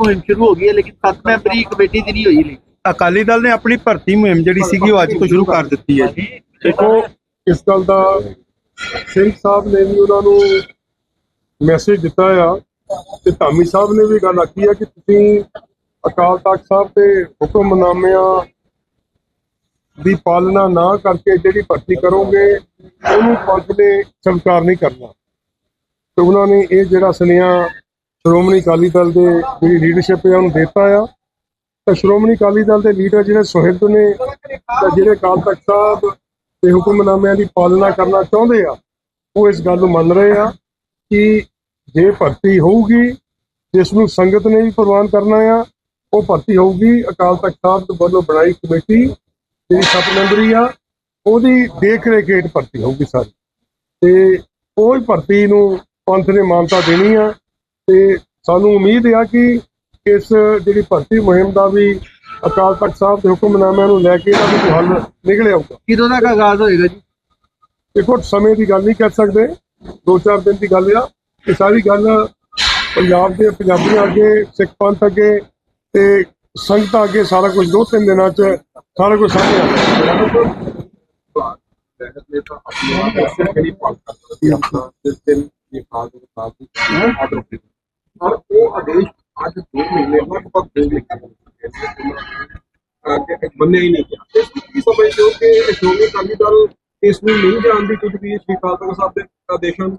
ਮੁਹਿੰਮ ਸ਼ੁਰੂ ਹੋ ਗਈ ਹੈ ਲੇਕਿਨ 7 ਮੈਂਬਰੀ ਕਮੇਟੀ ਦੀ ਨਹੀਂ ਹੋਈ ਲਈ। ਅਕਾਲੀ ਦਲ ਨੇ ਆਪਣੀ ਭਰਤੀ ਮੁਹਿੰਮ ਜਿਹੜੀ ਸੀਗੀ ਉਹ ਅੱਜ ਤੋਂ ਸ਼ੁਰੂ ਕਰ ਦਿੱਤੀ ਹੈ ਜੀ। ਦੇਖੋ ਇਸ ਗੱਲ ਦਾ ਸਿੰਘ ਸਾਹਿਬ ਨੇ ਵੀ ਉਹਨਾਂ ਨੂੰ ਮੈਸੇਜ ਦਿੱਤਾ ਆ ਤੇ ਧਾਮੀ ਸਾਹਿਬ ਨੇ ਵੀ ਗੱਲ ਆਖੀ ਆ ਕਿ ਤੁਸੀਂ ਅਕਾਲ ਤਖਤ ਸਾਹਿਬ ਦੇ ਹੁਕਮਨਾਮਿਆਂ ਦੀ ਪਾਲਣਾ ਨਾ ਕਰਕੇ ਜਿਹੜੀ ਭਰਤੀ ਕਰੋਗੇ ਉਹਨੂੰ ਪੰਥ ਨੇ ਸਵੀਕਾਰ ਨਹੀਂ ਕਰਨਾ। ਤੇ ਉਹਨਾਂ ਨੇ ਇਹ ਜਿਹੜਾ ਸੁਨੇਹਾ ਸ਼੍ਰੋਮਣੀ ਅਕਾਲੀ ਦਲ ਦੇ ਜਿਹੜੀ ਲੀਡਰਸ਼ਿਪ ਹੈ ਉਹਨੂੰ ਦਿੱਤਾ ਆ। ਤਾਂ ਸ਼੍ਰੋਮਣੀ ਅਕਾਲੀ ਦਲ ਦੇ ਲੀਡਰ ਜਿਹੜੇ ਸੁਹਿਰਦ ਨੇ, ਤਾਂ ਜਿਹੜੇ ਅਕਾਲ ਤਖਤ ਸਾਹਿਬ ਦੇ ਹੁਕਮਨਾਮਿਆਂ ਦੀ ਪਾਲਣਾ ਕਰਨਾ ਚਾਹੁੰਦੇ ਆ, ਉਹ ਇਸ ਗੱਲ ਨੂੰ ਮੰਨ ਰਹੇ ਆ ਕਿ ਜੇ ਭਰਤੀ ਹੋਊਗੀ, ਜਿਸ ਨੂੰ ਸੰਗਤ ਨੇ ਵੀ ਪ੍ਰਵਾਨ ਕਰਨਾ ਆ, ਉਹ ਭਰਤੀ ਹੋਊਗੀ। ਅਕਾਲ ਤਖਤ ਸਾਹਿਬ ਦੇ ਵੱਲੋਂ ਬਣਾਈ ਕਮੇਟੀ ਜਿਹੜੀ ਸੱਤ ਮੈਂਬਰੀ ਆ, ਉਹਦੀ ਦੇਖ ਰੇਖ ਹੇਠ ਭਰਤੀ ਹੋਊਗੀ ਸਾਰੀ। ਤੇ ਉਹ ਭਰਤੀ ਨੂੰ ਪੰਥ ਨੇ ਮਾਨਤਾ ਦੇਣੀ ਆ। ਤੇ ਸਾਨੂੰ ਉਮੀਦ ਆ ਕਿ ਇਸ ਜਿਹੜੀ ਭਰਤੀ ਮੁਹਿੰਮ ਦਾ ਵੀ ਅਕਾਲ ਤਖਤ ਸਾਹਿਬ ਦੇ ਹੁਕਮਨਾਮਿਆਂ ਨੂੰ ਲੈ ਕੇ ਇਹਦਾ ਵੀ ਹੱਲ ਨਿਕਲ ਆਊਗਾ ਕਿਦੋਂ ਤੱਕ ਆਗਾਜ਼ ਹੋਏਗਾ ਜੀ? ਦੇਖੋ ਸਮੇਂ ਦੀ ਗੱਲ ਨਹੀਂ ਕਰ ਸਕਦੇ। ਦੋ ਚਾਰ ਦਿਨ ਦੀ ਗੱਲ ਆ। ਇਹ ਸਾਰੀ ਗੱਲ ਪੰਜਾਬ ਦੇ ਪੰਜਾਬੀਆਂ ਅੱਗੇ ਸਿੱਖ ਪੰਥ ਅੱਗੇ ਤੇ ਸੰਗਤਾਂ ਅੱਗੇ ਸਾਰਾ ਕੁਝ ਦੋ ਤਿੰਨ ਦਿਨਾਂ 'ਚ ਸਾਰਾ ਕੁਝ ਸਾਹਮਣੇ ਆ ਜਾਏਗਾ। ਔਰ ਉਹ ਆਦੇਸ਼ ਅੱਜ 2 ਮਹੀਨੇ ਲਗਭਗ ਦੋ ਮਹੀਨੇ ਮੰਨਿਆ ਹੀ ਨਹੀਂ ਗਿਆ। ਇਸ ਕੀ ਸਮਝਦੇ ਹੋ ਕਿ ਸ਼੍ਰੋਮਣੀ ਅਕਾਲੀ ਦਲ ਇਸ ਨੂੰ ਨਹੀਂ ਜਾਣਦੀ ਕੁਝ ਵੀ ਸ਼੍ਰੀ ਅਕਾਲ ਤਖਤ ਸਾਹਿਬ ਦੇ ਆਦੇਸ਼ਾਂ ਨੂੰ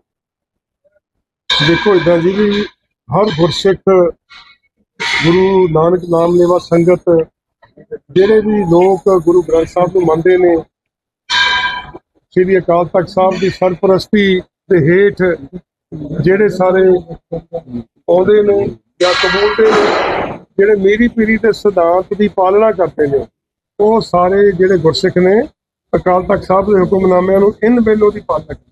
ਦੇਖੋ ਇਦਾਂ ਜੀ ਵੀ ਹਰ ਗੁਰਸਿੱਖ ਗੁਰੂ ਨਾਨਕ ਨਾਮ ਲੈਵਾ ਸੰਗਤ, ਜਿਹੜੇ ਵੀ ਲੋਕ ਗੁਰੂ ਗ੍ਰੰਥ ਸਾਹਿਬ ਨੂੰ ਮੰਨਦੇ ਨੇ, ਸ੍ਰੀ ਅਕਾਲ ਤਖਤ ਸਾਹਿਬ ਦੀ ਸਰਪ੍ਰਸਤੀ ਦੇ ਹੇਠ ਜਿਹੜੇ ਸਾਰੇ ਆਉਂਦੇ ਨੇ ਜਾਂ ਕਬੂਲਦੇ ਨੇ ਜਿਹੜੇ ਮੇਰੀ ਪੀੜੀ ਦੇ ਸਿਧਾਂਤ ਦੀ ਪਾਲਣਾ ਕਰਦੇ ਨੇ ਉਹ ਸਾਰੇ ਜਿਹੜੇ ਗੁਰਸਿੱਖ ਨੇ ਅਕਾਲ ਤਖਤ ਸਾਹਿਬ ਦੇ ਹੁਕਮਨਾਮਿਆਂ ਨੂੰ ਇਨ ਵੇਲੋ ਦੀ ਪਾਲਣਾ ਕਰਦੇ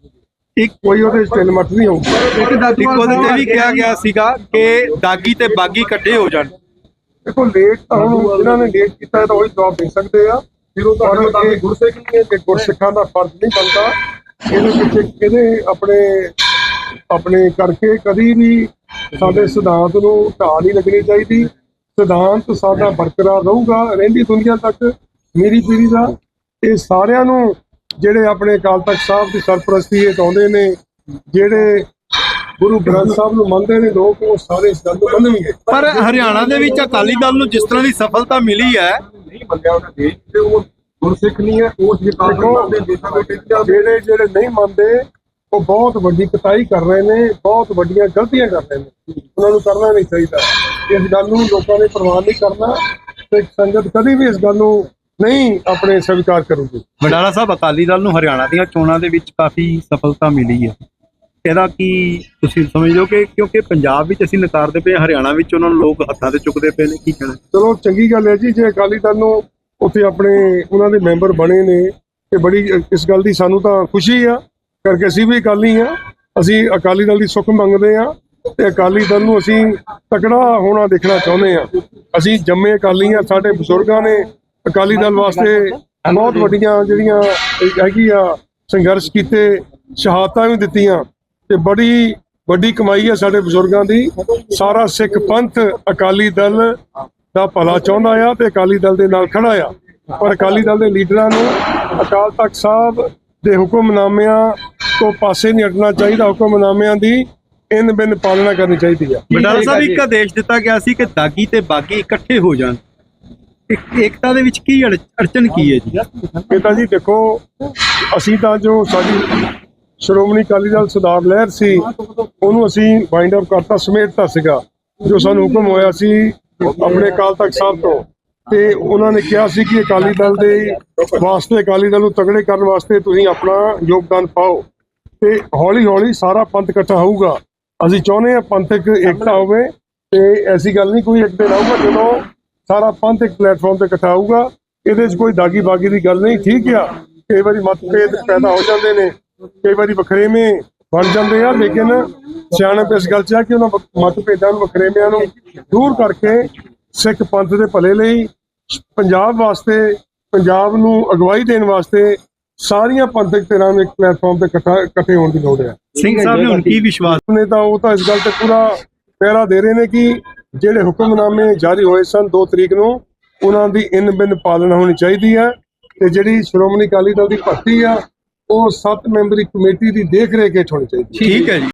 ਇੱਕ ਕੋਈ ਉਹਦੇ ਚ ਢਿੱਲ ਮੱਠ ਨਹੀਂ ਹੋਊਗੀ। ਇੱਕ ਇੱਕ ਉਹਦੇ ਤੇ ਵੀ ਕਿਹਾ ਗਿਆ ਸੀਗਾ ਕਿ ਦਾਗੀ ਤੇ ਬਾਗੀ ਇਕੱਠੇ ਹੋ ਜਾਣ। ਦੇਖੋ ਲੇਟ ਤਾਂ ਹੁਣ ਜਿਨ੍ਹਾਂ ਨੇ ਲੇਟ ਕੀਤਾ ਤਾਂ ਉਹੀ ਜਵਾਬ ਦੇ ਸਕਦੇ ਆ। ਫਿਰ ਉਹ ਤੁਹਾਡੇ ਮੁਤਾਬਿਕ ਗੁਰਸਿੱਖ ਨਹੀਂ ਹੈ ਕਿ ਗੁਰਸਿੱਖਾਂ ਦਾ ਫਰਜ਼ ਨਹੀਂ ਬਣਦਾ ਇਹਦੇ ਪਿੱਛੇ ਇਹਦੇ ਆਪਣੇ ਆਪਣੇ ਕਰਕੇ ਕਦੀ ਵੀ ਸਾਡੇ ਸਿਧਾਂਤ ਨੂੰ ਢਾਹ ਨਹੀਂ ਲੱਗਣੀ ਚਾਹੀਦੀ। ਸਿਧਾਂਤ ਸਾਡਾ ਬਰਕਰਾਰ ਰਹੂਗਾ ਰਹਿੰਦੀ ਦੁਨੀਆ ਤੱਕ ਮੇਰੀ ਪੀੜ੍ਹੀ ਦਾ। ਇਹ ਸਾਰਿਆਂ ਨੂੰ ਜਿਹੜੇ ਆਪਣੇ ਅਕਾਲ ਤਖਤ ਸਾਹਿਬ ਦੀ ਸਰਪ੍ਰਸਤੀ ਹੇਠ ਆਉਂਦੇ ਨੇ ਜਿਹੜੇ ਗੁਰੂ ਗ੍ਰੰਥ ਸਾਹਿਬ ਨੂੰ ਮੰਨਦੇ ਨੇ ਲੋਕ ਉਹ ਸਾਰੇ ਇਸ ਗੱਲ ਨੂੰ ਮੰਨਣਗੇ। ਪਰ ਹਰਿਆਣਾ ਦੇ ਵਿੱਚ ਅਕਾਲੀ ਦਲ ਨੂੰ ਜਿਸ ਤਰ੍ਹਾਂ ਦੀ ਸਫਲਤਾ ਮਿਲੀ ਹੈ ਨਹੀਂ ਮੰਨਿਆ ਉਹਨਾਂ ਤੇ ਉਹ ਗੁਰਸਿੱਖ ਨਹੀਂ ਹੈ ਉਹ ਦੇ ਦੇ ਜਿਹੜੇ ਜਿਹੜੇ ਨਹੀਂ ਮੰਨਦੇ ਉਹ ਬਹੁਤ ਵੱਡੀ ਕਤਾਈ ਕਰ ਰਹੇ ਨੇ ਬਹੁਤ ਵੱਡੀਆਂ ਗਲਤੀਆਂ ਕਰ ਰਹੇ ਨੇ। ਉਹਨਾਂ ਨੂੰ ਕਰਨਾ ਨਹੀਂ ਚਾਹੀਦਾ। ਇਸ ਗੱਲ ਨੂੰ ਲੋਕਾਂ ਨੇ ਪ੍ਰਵਾਨ ਨਹੀਂ ਕਰਨਾ ਤੇ ਸੰਗਤ ਕਦੀ ਵੀ ਇਸ ਗੱਲ ਨੂੰ ਨਹੀਂ ਆਪਣੇ ਸਵੀਕਾਰ ਕਰੂਗੀ। ਵਡਾਲਾ ਸਾਹਿਬ ਅਕਾਲੀ ਦਲ ਨੂੰ ਹਰਿਆਣਾ ਦੀਆਂ ਚੋਣਾਂ ਦੇ ਵਿੱਚ ਕਾਫੀ ਸਫਲਤਾ ਮਿਲੀ ਹੈ। ਇਹਦਾ ਕੀ ਤੁਸੀਂ ਸਮਝਦੇ ਹੋ ਕਿ ਕਿਉਂਕਿ ਪੰਜਾਬ ਵਿੱਚ ਅਸੀਂ ਨਕਾਰਦੇ ਪਏ ਹਰਿਆਣਾ ਵਿੱਚ ਉਹਨਾਂ ਨੂੰ ਲੋਕ ਹੱਥਾਂ ਤੇ ਚੁੱਕਦੇ ਪਏ ਨੇ ਕੀ ਕਹਿਣਾ? ਚਲੋ ਚੰਗੀ ਗੱਲ ਹੈ ਜੀ ਜੇ ਅਕਾਲੀ ਦਲ ਨੂੰ ਉੱਥੇ ਆਪਣੇ ਉਹਨਾਂ ਦੇ ਮੈਂਬਰ ਬਣੇ ਨੇ ਤੇ ਬੜੀ ਇਸ ਗੱਲ ਦੀ ਸਾਨੂੰ ਤਾਂ ਖੁਸ਼ੀ ਆ। ਕਰਕੇ ਅਸੀਂ ਵੀ ਅਕਾਲੀ ਆ ਅਸੀਂ ਅਕਾਲੀ ਦਲ ਦੀ ਸੁੱਖ ਮੰਗਦੇ ਆ ਤੇ ਅਕਾਲੀ ਦਲ ਨੂੰ ਅਸੀਂ ਤਕੜਾ ਹੋਣਾ ਦੇਖਣਾ ਚਾਹੁੰਦੇ ਆ ਅਸੀਂ ਜੰਮੇ ਅਕਾਲੀ ਆ ਸਾਡੇ ਬਜ਼ੁਰਗਾਂ ਨੇ ਅਕਾਲੀ ਦਲ ਵਾਸਤੇ ਬਹੁਤ ਵੱਡੀਆਂ ਜਿਹੜੀਆਂ ਹੈਗੀ ਆ ਸੰਘਰਸ਼ ਕੀਤੇ, ਸ਼ਹਾਦਤਾਂ ਵੀ ਦਿੱਤੀਆਂ ਤੇ ਬੜੀ ਵੱਡੀ ਕਮਾਈ ਆ ਸਾਡੇ ਬਜ਼ੁਰਗਾਂ ਦੀ। ਸਾਰਾ ਸਿੱਖ ਪੰਥ ਅਕਾਲੀ ਦਲ ਦਾ ਭਲਾ ਚਾਹੁੰਦਾ ਆ ਤੇ ਅਕਾਲੀ ਦਲ ਦੇ ਨਾਲ ਖੜਾ ਆ। ਪਰ ਅਕਾਲੀ ਦਲ ਦੇ ਲੀਡਰਾਂ ਨੂੰ ਅਕਾਲ ਤਖਤ ਸਾਹਿਬ ਦੇ ਹੁਕਮਨਾਮਿਆਂ ਤੋਂ ਪਾਸੇ ਨਹੀਂ ਹਟਣਾ ਚਾਹੀਦਾ ਹੁਕਮਨਾਮਿਆਂ ਦੀ ਇਨ ਬਿਨ ਪਾਲਣਾ ਕਰਨੀ ਚਾਹੀਦੀ ਆ। ਵਡਾਲਾ ਸਾਹਿਬ ਇੱਕ ਆਦੇਸ਼ ਦਿੱਤਾ ਗਿਆ ਸੀ ਕਿ ਦਾਗੀ ਤੇ ਬਾਗੀ ਇਕੱਠੇ ਹੋ ਜਾਣ। ਏਕਤਾ ਦੇ ਵਿੱਚ ਕੀ ਅੜ- ਅੜਚਨ ਕੀ ਹੈ ਜੀ? ਇਹ ਤਾਂ ਜੀ ਦੇਖੋ ਅਸੀਂ ਤਾਂ ਜੋ ਸਾਡੀ ਸ਼੍ਰੋਮਣੀ ਅਕਾਲੀ ਦਲ ਸਰਦਾਰ ਲਹਿਰ ਸੀ ਉਹਨੂੰ ਅਸੀਂ ਵਾਈਂਡ ਅਪ ਕਰਤਾ ਸਮੇਟਤਾ ਸੀਗਾ ਜੋ ਸਾਨੂੰ ਹੁਕਮ ਹੋਇਆ ਸੀ ਆਪਣੇ ਅਕਾਲ ਤਖਤ ਸਾਹਿਬ ਤੋਂ। ਤੇ ਉਹਨਾਂ ਨੇ ਕਿਹਾ ਸੀ ਕਿ ਅਕਾਲੀ ਦਲ ਦੇ ਵਾਸਤੇ ਅਕਾਲੀ ਦਲ ਨੂੰ ਤਗੜੇ ਕਰਨ ਵਾਸਤੇ ਤੁਸੀਂ ਆਪਣਾ ਯੋਗਦਾਨ ਪਾਓ। ਤੇ ਹੌਲੀ ਹੌਲੀ ਸਾਰਾ ਪੰਥ ਇਕੱਠਾ ਹੋਊਗਾ। ਅਸੀਂ ਚਾਹੁੰਦੇ ਹਾਂ ਪੰਥਕ ਏਕਤਾ ਹੋਵੇ ਤੇ ਐਸੀ ਗੱਲ ਨਹੀਂ ਕੋਈ ਇੱਕ ਦਿਨ ਆਊਗਾ ਜਦੋਂ ਸਾਰਾ ਪੰਥ ਇੱਕ ਪਲੇਟਫਾਰਮ ਤੇ ਇਕੱਠਾ ਹੋਊਗਾ, ਇਹਦੇ 'ਚ ਕੋਈ ਦਾਗੀ ਬਾਗੀ ਦੀ ਗੱਲ ਨਹੀਂ, ਠੀਕ ਆ? ਕਈ ਵਾਰੀ ਮਤਭੇਦ ਪੈਦਾ ਹੋ ਜਾਂਦੇ ਨੇ, ਕਈ ਵਾਰੀ ਵਖਰੇਵੇਂ ਬਣ ਜਾਂਦੇ ਆ, ਲੇਕਿਨ ਸਿਆਣਪ ਇਸ ਗੱਲ 'ਚ ਆ ਕਿ ਉਹਨਾਂ ਵ- ਮਤਭੇਦਾਂ ਨੂੰ, ਵਖਰੇਵਿਆਂ ਨੂੰ ਦੂਰ ਕਰਕੇ ਸਿੱਖ ਪੰਥ ਦੇ ਭਲੇ ਲਈ ਪੰਜਾਬ ਵਾਸਤੇ, ਪੰਜਾਬ ਨੂੰ ਅਗਵਾਈ ਦੇਣ ਵਾਸਤੇ ਸਾਰੀਆਂ ਪੰਥਕ ਧਿਰਾਂ ਨੂੰ ਇੱਕ ਪਲੇਟਫਾਰਮ ਤੇ ਇਕੱਠਾ ਇਕੱਠੇ ਹੋਣ ਦੀ ਲੋੜ ਹੈ। ਸਿੰਘ ਸਾਹਿਬ ਨੇ ਹੁਣ ਕੀ ਵਿਸ਼ਵਾਸ ਨੇ ਤਾਂ ਉਹ ਤਾਂ ਇਸ ਗੱਲ ਤੇ ਪੂਰਾ ਪਹਿਰਾ ਦੇ ਰਹੇ ਨੇ ਕਿ ਜਿਹੜੇ ਹੁਕਮਨਾਮੇ ਜਾਰੀ ਹੋਏ ਸਨ 2 ਤਰੀਕ ਨੂੰ ਉਹਨਾਂ ਦੀ ਇਨ ਬਿਨ ਪਾਲਣਾ ਹੋਣੀ ਚਾਹੀਦੀ ਹੈ ਤੇ ਜਿਹੜੀ ਸ਼੍ਰੋਮਣੀ ਅਕਾਲੀ ਦਲ ਦੀ ਭਰਤੀ ਆ ਉਹ 7 ਮੈਂਬਰੀ ਕਮੇਟੀ ਦੀ ਦੇਖ ਰੇਖ ਹੇਠ ਹੋਣੀ ਚਾਹੀਦੀ ਹੈ। ਠੀਕ ਹੈ ਜੀ।